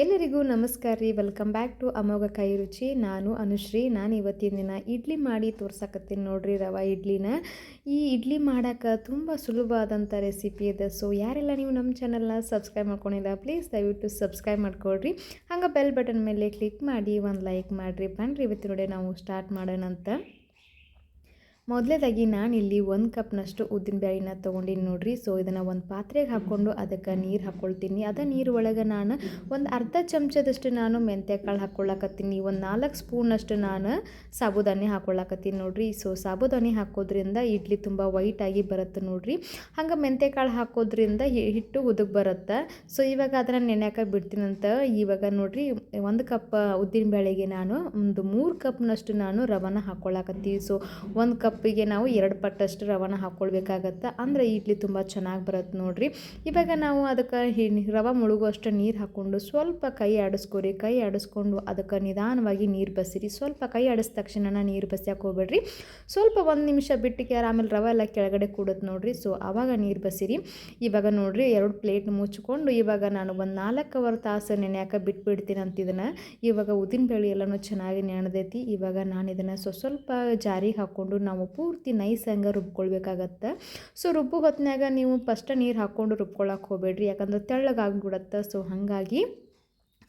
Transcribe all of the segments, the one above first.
ಎಲ್ಲರಿಗೂ ನಮಸ್ಕಾರ ರೀ. ವೆಲ್ಕಮ್ ಬ್ಯಾಕ್ ಟು ಅಮೋಘ ಕೈ ರುಚಿ. ನಾನು ಅನುಶ್ರೀ. ನಾನು ಇವತ್ತಿನ ದಿನ ಇಡ್ಲಿ ಮಾಡಿ ತೋರ್ಸಕತ್ತೀನಿ ನೋಡ್ರಿ ರವೆ ಇಡ್ಲಿನ. ಈ ಇಡ್ಲಿ ಮಾಡೋಕೆ ತುಂಬ ಸುಲಭವಾದಂಥ ರೆಸಿಪಿ ಇದೆ. ಸೊ ಯಾರೆಲ್ಲ ನೀವು ನಮ್ಮ ಚಾನಲ್ನ ಸಬ್ಸ್ಕ್ರೈಬ್ ಮಾಡ್ಕೊಂಡಿಲ್ಲ ಪ್ಲೀಸ್ ದಯವಿಟ್ಟು ಸಬ್ಸ್ಕ್ರೈಬ್ ಮಾಡ್ಕೊಳ್ರಿ. ಹಂಗೆ ಬೆಲ್ ಬಟನ್ ಮೇಲೆ ಕ್ಲಿಕ್ ಮಾಡಿ, ಒಂದು ಲೈಕ್ ಮಾಡಿರಿ. ಬನ್ನಿರಿ ಇವತ್ತಿನ ನೋಡಿ ನಾವು ಸ್ಟಾರ್ಟ್ ಮಾಡೋಣ ಅಂತ ಮೊದಲೇದಾಗಿ ಇಲ್ಲಿ ಒಂದು ಕಪ್ನಷ್ಟು ಉದ್ದಿನ ಬ್ಯಾಳಿನ ತೊಗೊಂಡಿನಿ ನೋಡಿರಿ. ಸೊ ಇದನ್ನು ಒಂದು ಪಾತ್ರೆಗೆ ಹಾಕ್ಕೊಂಡು ಅದಕ್ಕೆ ನೀರು ಹಾಕ್ಕೊಳ್ತೀನಿ ಅದ ನೀರು ಒಳಗೆ ನಾನು ಒಂದು ಅರ್ಧ ಚಮಚದಷ್ಟು ನಾನು ಮೆಂತ್ಯ ಕಾಳು ಹಾಕ್ಕೊಳ್ಳಾಕತ್ತೀನಿ ಒಂದು ನಾಲ್ಕು ಸ್ಪೂನಷ್ಟು ನಾನು ಸಾಬುದಾನಿ ಹಾಕ್ಕೊಳ್ಳಾಕತ್ತೀನಿ ನೋಡಿರಿ. ಸೊ ಸಾಬುದಾನಿ ಹಾಕೋದ್ರಿಂದ ಇಡ್ಲಿ ತುಂಬ ವೈಟಾಗಿ ಬರುತ್ತೆ ನೋಡಿರಿ. ಹಂಗೆ ಮೆಂತ್ಯ ಕಾಳು ಹಾಕೋದ್ರಿಂದ ಹಿಟ್ಟು ಉದಕ್ಕೆ ಬರುತ್ತೆ. ಸೊ ಇವಾಗ ಅದನ್ನು ನೆನೆಯಾಕ ಬಿಡ್ತೀನಂತ ಇವಾಗ ನೋಡಿರಿ, ಒಂದು ಕಪ್ ಉದ್ದಿನ ಬೇಳೆಗೆ ನಾನು ಒಂದು ಮೂರು ಕಪ್ನಷ್ಟು ನಾನು ರವನ ಹಾಕ್ಕೊಳ್ಳಾಕತ್ತೀನಿ ಸೊ ಒಂದು ಕಪ್ ಕಪ್ಪಿಗೆ ನಾವು ಎರಡು ಪಟ್ಟಷ್ಟು ರವಾನ ಹಾಕ್ಕೊಳ್ಬೇಕಾಗತ್ತೆ? ಅಂದರೆ ಇಡ್ಲಿ ತುಂಬ ಚೆನ್ನಾಗಿ ಬರುತ್ತೆ ನೋಡಿರಿ. ಇವಾಗ ನಾವು ಅದಕ್ಕೆ ರವೆ ಮುಳುಗುವಷ್ಟು ನೀರು ಹಾಕ್ಕೊಂಡು ಸ್ವಲ್ಪ ಕೈ ಆಡಿಸ್ಕೊರಿ. ಕೈ ಆಡಿಸ್ಕೊಂಡು ಅದಕ್ಕೆ ನಿಧಾನವಾಗಿ ನೀರು ಬಸಿರಿ ಸ್ವಲ್ಪ ಕೈ ಆಡಿಸಿದ ತಕ್ಷಣ ನೀರು ಬಸಿ ಹೋಗ್ಬೇಡ್ರಿ. ಸ್ವಲ್ಪ ಒಂದು ನಿಮಿಷ ಬಿಟ್ಟಿಗೆ ಆಮೇಲೆ ರವೆ ಎಲ್ಲ ಕೆಳಗಡೆ ಕೂಡುತ್ತೆ ನೋಡಿರಿ. ಸೊ ಆವಾಗ ನೀರು ಬಸಿರಿ ಇವಾಗ ನೋಡಿರಿ ಎರಡು ಪ್ಲೇಟ್ ಮುಚ್ಚಿಕೊಂಡು ಇವಾಗ ನಾನು ಒಂದು ನಾಲ್ಕವರೆ ತಾಸು ನೆನೆಯಾಕ ಬಿಟ್ಬಿಡ್ತೀನಿ ಅಂತ ಇದನ್ನು ಇವಾಗ ಉದ್ದಿನ ಬೇಳೆ ಎಲ್ಲನೂ ಚೆನ್ನಾಗಿ ನೆನೆದೈತಿ ಇವಾಗ ನಾನು ಇದನ್ನು ಸ್ವಲ್ಪ ಜಾರಿಗೆ ಹಾಕ್ಕೊಂಡು ನಾವು ಪೂರ್ತಿ ನೈಸ್ ಹಂಗೆ ರುಬ್ಕೊಳ್ಬೇಕಾಗತ್ತೆ. ಸೊ ರುಬ್ಬು ಹೊತ್ತಿನಾಗ ನೀವು ಫಸ್ಟ್ ನೀರು ಹಾಕ್ಕೊಂಡು ರುಬ್ಕೊಳಕ್ಕೆ ಹೋಗಬೇಡ್ರಿ. ಯಾಕಂದ್ರೆ ತೆಳ್ಳಗಾಗ್ಬಿಡತ್ತೆ. ಸೊ ಹಾಗಾಗಿ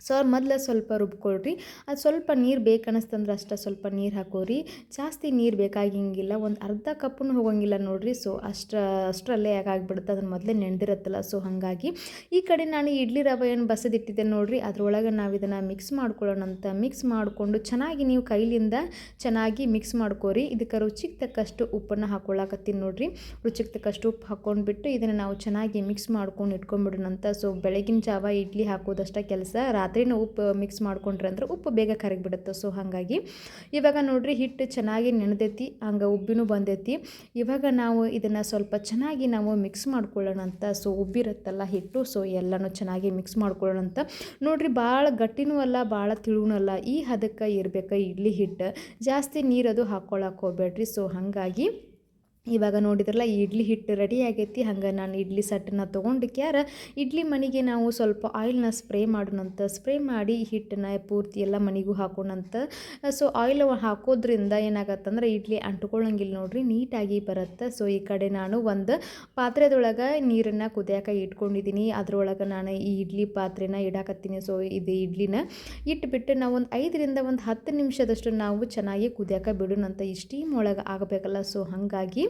ಸೊ ಮೊದಲು ಸ್ವಲ್ಪ ರುಬ್ಕೊಳ್ರಿ. ಅದು ಸ್ವಲ್ಪ ನೀರು ಬೇಕನ್ನಿಸ್ತಂದ್ರೆ ಅಷ್ಟೇ ಸ್ವಲ್ಪ ನೀರು ಹಾಕೋರಿ. ಜಾಸ್ತಿ ನೀರು ಬೇಕಾಗಿಂಗಿಲ್ಲ, ಒಂದು ಅರ್ಧ ಕಪ್ಪು ಹೋಗೋಂಗಿಲ್ಲ ನೋಡಿರಿ. ಸೊ ಅಷ್ಟು, ಅಷ್ಟರಲ್ಲೇ ಯಾಕಾಗ್ಬಿಡುತ್ತೆ ಅದನ್ನು ಮೊದಲೇ ನೆಂದಿರುತ್ತಲ್ಲ ಸೊ ಹಾಗಾಗಿ ಈ ಕಡೆ ನಾನು ಇಡ್ಲಿ ರವೆ ಏನು ಬಸದಿಟ್ಟಿದ್ದೆ ನೋಡಿರಿ. ಅದರೊಳಗೆ ನಾವು ಇದನ್ನು ಮಿಕ್ಸ್ ಮಾಡ್ಕೊಳ್ಳೋಣ ಅಂತ ಮಿಕ್ಸ್ ಮಾಡಿಕೊಂಡು ಚೆನ್ನಾಗಿ ನೀವು ಕೈಲಿಂದ ಚೆನ್ನಾಗಿ ಮಿಕ್ಸ್ ಮಾಡ್ಕೋರಿ. ಇದಕ್ಕೆ ರುಚಿಗೆ ತಕ್ಕಷ್ಟು ಉಪ್ಪನ್ನು ಹಾಕೊಳ್ಳಾಕತ್ತೀನಿ ನೋಡಿರಿ. ರುಚಿಗೆ ತಕ್ಕಷ್ಟು ಉಪ್ಪು ಹಾಕ್ಕೊಂಡ್ಬಿಟ್ಟು ಇದನ್ನು ನಾವು ಚೆನ್ನಾಗಿ ಮಿಕ್ಸ್ ಮಾಡ್ಕೊಂಡು ಇಟ್ಕೊಂಡ್ಬಿಡೋಣಂತ. ಸೊ ಬೆಳಗಿನ ಜಾವ ಇಡ್ಲಿ ಹಾಕೋದಷ್ಟೇ ಕೆಲಸ, ರಾತ್ರಿ ರಾತ್ರಿನೂ ಉಪ್ಪು ಮಿಕ್ಸ್ ಮಾಡ್ಕೊಂಡ್ರೆ ಅಂದ್ರೆ ಉಪ್ಪು ಬೇಗ ಕರಗಿಬಿಡುತ್ತೆ. ಸೊ ಹಾಗಾಗಿ ಇವಾಗ ನೋಡಿರಿ ಹಿಟ್ಟು ಚೆನ್ನಾಗಿ ನೆನೆದೈತಿ ಹಂಗೆ ಉಬ್ಬಿನೂ ಬಂದೈತಿ. ಇವಾಗ ನಾವು ಇದನ್ನು ಸ್ವಲ್ಪ ಚೆನ್ನಾಗಿ ನಾವು ಮಿಕ್ಸ್ ಮಾಡ್ಕೊಳ್ಳೋಣ ಅಂತ ಸೊ ಉಬ್ಬಿರುತ್ತಲ್ಲ ಹಿಟ್ಟು ಸೊ ಎಲ್ಲನೂ ಚೆನ್ನಾಗಿ ಮಿಕ್ಸ್ ಮಾಡ್ಕೊಳ್ಳೋಣ ಅಂತ. ನೋಡ್ರಿ ಭಾಳ ಗಟ್ಟಿನೂ ಅಲ್ಲ ಭಾಳ ತಿಳುನೂ ಅಲ್ಲ, ಈ ಹದಕ್ಕೆ ಇರಬೇಕು ಇಡ್ಲಿ ಹಿಟ್ಟು ಜಾಸ್ತಿ ನೀರದು ಹಾಕ್ಕೊಳಕ್ಕೆ ಹೋಗ್ಬೇಡ್ರಿ. ಸೊ ಹಾಗಾಗಿ ಇವಾಗ ನೋಡಿದ್ರಲ್ಲ ಈ ಇಡ್ಲಿ ಹಿಟ್ಟು ರೆಡಿ ಆಗೈತಿ. ಹಂಗೆ ನಾನು ಇಡ್ಲಿ ಸಟ್ಟನ್ನ ತೊಗೊಂಡು ಕ್ಯಾರ ಇಡ್ಲಿ ಮನೆಗೆ ನಾವು ಸ್ವಲ್ಪ ಆಯಿಲ್ನ ಸ್ಪ್ರೇ ಮಾಡೋಣಂತ. ಸ್ಪ್ರೇ ಮಾಡಿ ಹಿಟ್ಟನ್ನ ಪೂರ್ತಿ ಎಲ್ಲ ಮನೆಗೂ ಹಾಕೋಣಂತ. ಸೊ ಆಯಿಲ್ ಹಾಕೋದ್ರಿಂದ ಏನಾಗತ್ತಂದ್ರೆ ಇಡ್ಲಿ ಅಂಟ್ಕೊಳ್ಳಂಗಿಲ್ಲ ನೋಡ್ರಿ, ನೀಟಾಗಿ ಬರುತ್ತೆ. ಸೊ ಈ ಕಡೆ ನಾನು ಒಂದು ಪಾತ್ರೆದೊಳಗೆ ನೀರನ್ನು ಕುದಿಯಾಕ ಇಟ್ಕೊಂಡಿದ್ದೀನಿ ಅದರೊಳಗೆ ನಾನು ಈ ಇಡ್ಲಿ ಪಾತ್ರೆನ ಇಡಾಕತ್ತೀನಿ. ಸೊ ಇದು ಇಡ್ಲಿನ ಇಟ್ಬಿಟ್ಟು ನಾವು ಒಂದು ಐದರಿಂದ ಒಂದು ಹತ್ತು ನಿಮಿಷದಷ್ಟು ನಾವು ಚೆನ್ನಾಗಿ ಕುದಿಯಾಕ ಬಿಡೋಣಂತ ಈ ಸ್ಟೀಮ್ ಒಳಗೆ ಆಗಬೇಕಲ್ಲ. ಸೊ ಹಾಗಾಗಿ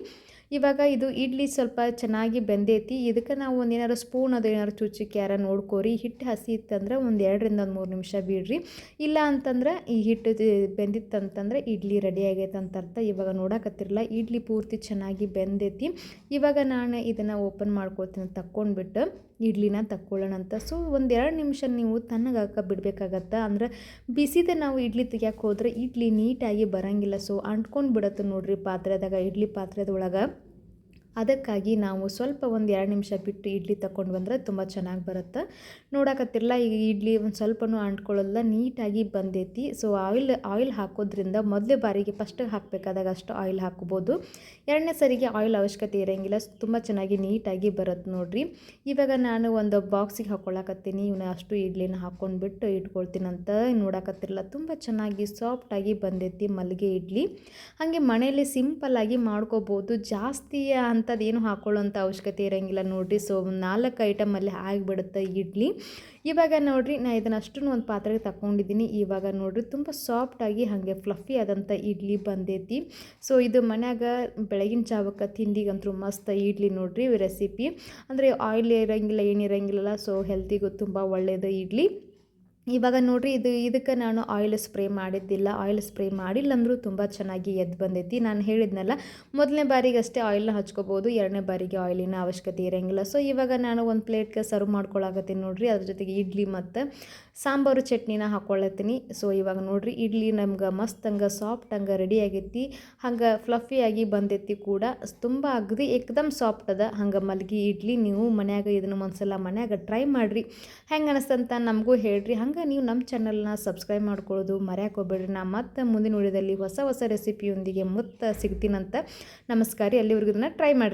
ಇವಾಗ ಇದು ಇಡ್ಲಿ ಸ್ವಲ್ಪ ಚೆನ್ನಾಗಿ ಬೆಂದೈತಿ. ಇದಕ್ಕೆ ನಾವು ಒಂದು ಏನಾರು ಸ್ಪೂನ್ ಅದು ಏನಾದ್ರು ಚುಚ್ಚಿಕ್ಕಿ ಯಾರ ನೋಡ್ಕೋರಿ. ಹಿಟ್ಟು ಹಸಿ ಇತ್ತಂದ್ರೆ ಒಂದು ಎರಡರಿಂದ ಒಂದು ಮೂರು ನಿಮಿಷ ಬಿಡ್ರಿ. ಇಲ್ಲ ಅಂತಂದ್ರೆ ಈ ಹಿಟ್ಟು ಬೆಂದಿತ್ತಂತಂದ್ರೆ ಇಡ್ಲಿ ರೆಡಿ ಆಗೈತೆ ಅಂತ ಅರ್ಥ. ಇವಾಗ ನೋಡಕತ್ತಿರಲ್ಲ, ಇಡ್ಲಿ ಪೂರ್ತಿ ಚೆನ್ನಾಗಿ ಬೆಂದೈತಿ. ಇವಾಗ ನಾನು ಇದನ್ನು ಓಪನ್ ಮಾಡ್ಕೊಳ್ತೀನಿ ತಕ್ಕೊಂಡ್ಬಿಟ್ಟು. ಇಡ್ಲಿನ ತಕ್ಕೊಳ್ಳೋಣ ಅಂತ. ಸೊ ಒಂದೆರಡು ನಿಮಿಷ ನೀವು ತಣ್ಣಗಾಕ ಬಿಡಬೇಕಾಗತ್ತೆ? ಅಂದ್ರೆ ಬಿಸಿದೆ ನಾವು ಇಡ್ಲಿ ತೆಗಿಯಕ್ಕೆ ಹೋದ್ರೆ ಇಡ್ಲಿ ನೀಟಾಗಿ ಬರೋಂಗಿಲ್ಲ. ಸೊ ಅಂಟ್ಕೊಂಡು ಬಿಡತ್ತೆ ನೋಡಿರಿ ಪಾತ್ರೆದಾಗ, ಇಡ್ಲಿ ಪಾತ್ರೆದೊಳಗೆ. ಅದಕ್ಕಾಗಿ ನಾವು ಸ್ವಲ್ಪ ಒಂದು ಎರಡು ನಿಮಿಷ ಬಿಟ್ಟು ಇಡ್ಲಿ ತಗೊಂಡು ಬಂದರೆ ತುಂಬ ಚೆನ್ನಾಗಿ ಬರುತ್ತೆ. ನೋಡಕತ್ತಿರಲ್ಲ, ಈಗ ಇಡ್ಲಿ ಒಂದು ಸ್ವಲ್ಪನೂ ಅಂಟ್ಕೊಳ್ಳಲ್ಲ ನೀಟಾಗಿ ಬಂದೈತಿ. ಸೊ ಆಯಿಲ್ ಆಯಿಲ್ ಹಾಕೋದ್ರಿಂದ ಮೊದಲೇ ಬಾರಿಗೆ ಫಸ್ಟಿಗೆ ಹಾಕಬೇಕಾದಾಗ ಅಷ್ಟು ಆಯಿಲ್ ಹಾಕ್ಬೋದು. ಎರಡನೇ ಸರಿಗೆ ಆಯಿಲ್ ಅವಶ್ಯಕತೆ ಇರೋಂಗಿಲ್ಲ, ತುಂಬ ಚೆನ್ನಾಗಿ ನೀಟಾಗಿ ಬರುತ್ತೆ ನೋಡಿರಿ. ಇವಾಗ ನಾನು ಒಂದು ಬಾಕ್ಸಿಗೆ ಹಾಕ್ಕೊಳಕತ್ತೀನಿ ಇವನ್ನ ಅಷ್ಟು ಇಡ್ಲಿನ ಹಾಕ್ಕೊಂಡ್ಬಿಟ್ಟು ಇಟ್ಕೊಳ್ತೀನಿ ಅಂತ ನೋಡಕತ್ತಿರಲ್ಲ, ತುಂಬ ಚೆನ್ನಾಗಿ ಸಾಫ್ಟಾಗಿ ಬಂದೈತಿ ಮಲ್ಲಿಗೆ ಇಡ್ಲಿ. ಹಾಗೆ ಮನೆಯಲ್ಲಿ ಸಿಂಪಲ್ಲಾಗಿ ಮಾಡ್ಕೋಬೋದು ಜಾಸ್ತಿ ಅಂಥದ್ದು ಏನು ಹಾಕೊಳ್ಳೋಂಥ ಅವಶ್ಯಕತೆ ಇರೋಂಗಿಲ್ಲ. ನೋಡಿರಿ, ಸೊ ನಾಲ್ಕು ಐಟಮಲ್ಲಿ ಆಗಿಬಿಡುತ್ತೆ ಇಡ್ಲಿ. ಇವಾಗ ನೋಡಿರಿ ನಾನು ಇದನ್ನು ಅಷ್ಟು ಒಂದು ಪಾತ್ರೆಗೆ ತಗೊಂಡಿದ್ದೀನಿ ಇವಾಗ ನೋಡಿರಿ, ತುಂಬ ಸಾಫ್ಟಾಗಿ ಹಾಗೆ ಫ್ಲಫಿ ಆದಂಥ ಇಡ್ಲಿ ಬಂದೈತಿ. ಸೊ ಇದು ಮನ್ಯಾಗ ಬೆಳಗಿನ ಜಾವಕ್ಕೆ ತಿಂಡಿಗಂತೂ ಮಸ್ತ್ ಇಡ್ಲಿ ನೋಡಿರಿ ರೆಸಿಪಿ ಅಂದರೆ ಆಯಿಲ್ ಇರೋಂಗಿಲ್ಲ ಏನಿರೋಂಗಿಲ್ಲ ಸೊ ಹೆಲ್ತಿಗೂ ತುಂಬ ಒಳ್ಳೆಯದು ಇಡ್ಲಿ. ಇವಾಗ ನೋಡಿರಿ ಇದು ಇದಕ್ಕೆ ನಾನು ಆಯಿಲ್ ಸ್ಪ್ರೇ ಮಾಡಿದ್ದಿಲ್ಲ ಆಯಿಲ್ ಸ್ಪ್ರೇ ಮಾಡಿಲ್ಲ ಅಂದರೂ ತುಂಬ ಚೆನ್ನಾಗಿ ಎದ್ದು ಬಂದೈತಿ. ನಾನು ಹೇಳಿದ್ನಲ್ಲ, ಮೊದಲನೇ ಬಾರಿಗೆ ಅಷ್ಟೇ ಆಯಿಲ್ನ ಹಚ್ಕೋಬೋದು, ಎರಡನೇ ಬಾರಿಗೆ ಆಯಿಲಿನ ಅವಶ್ಯಕತೆ ಇರೋಂಗಿಲ್ಲ. ಸೊ ಇವಾಗ ನಾನು ಒಂದು ಪ್ಲೇಟ್ಗೆ ಸರ್ವ್ ಮಾಡ್ಕೊಳಕತ್ತೀನಿ ನೋಡಿರಿ. ಅದ್ರ ಜೊತೆಗೆ ಇಡ್ಲಿ ಮತ್ತು ಸಾಂಬಾರು ಚಟ್ನಿನ ಹಾಕ್ಕೊಳತ್ತೀನಿ ಸೊ ಇವಾಗ ನೋಡಿರಿ, ಇಡ್ಲಿ ನಮ್ಗೆ ಮಸ್ತ್ ಹಂಗೆ ಸಾಫ್ಟ್ ಹಂಗೆ ರೆಡಿ ಆಗೈತಿ, ಹಂಗೆ ಫ್ಲಫಿಯಾಗಿ ಬಂದೈತಿ ಕೂಡ. ತುಂಬ ಅಗದಿ ಏಕದಮ್ ಸಾಫ್ಟ್ ಅದ. ಹಂಗೆ ಮಲ್ಗಿ ಇಡ್ಲಿ, ನೀವು ಮನ್ಯಾಗ ಇದನ್ನು ಒಂದ್ಸಲ ಮನ್ಯಾಗ ಟ್ರೈ ಮಾಡಿರಿ. ಹೆಂಗೆ ಅನಿಸ್ತಂತ ನಮಗೂ ಹೇಳ್ರಿ. ಹಂಗೆ ಹಂಗೆ ನೀವು ನಮ್ಮ ಚಾನಲ್ನ ಸಬ್ಸ್ಕ್ರೈಬ್ ಮಾಡ್ಕೊಳ್ಳೋದು ಮರ್ಯಾಕೆ ಹೋಗ್ಬೇಡ್ರಿ ನಾ ಮತ್ತೆ ಮುಂದಿನ ವಿಡಿಯೋದಲ್ಲಿ ಹೊಸ ಹೊಸ ರೆಸಿಪಿಯೊಂದಿಗೆ ಮತ್ತೆ ಸಿಗ್ತೀನಂತ ನಮಸ್ಕಾರ ಅಲ್ಲಿವರೆಗೂ ಇದನ್ನು ಟ್ರೈ ಮಾಡಿರಿ.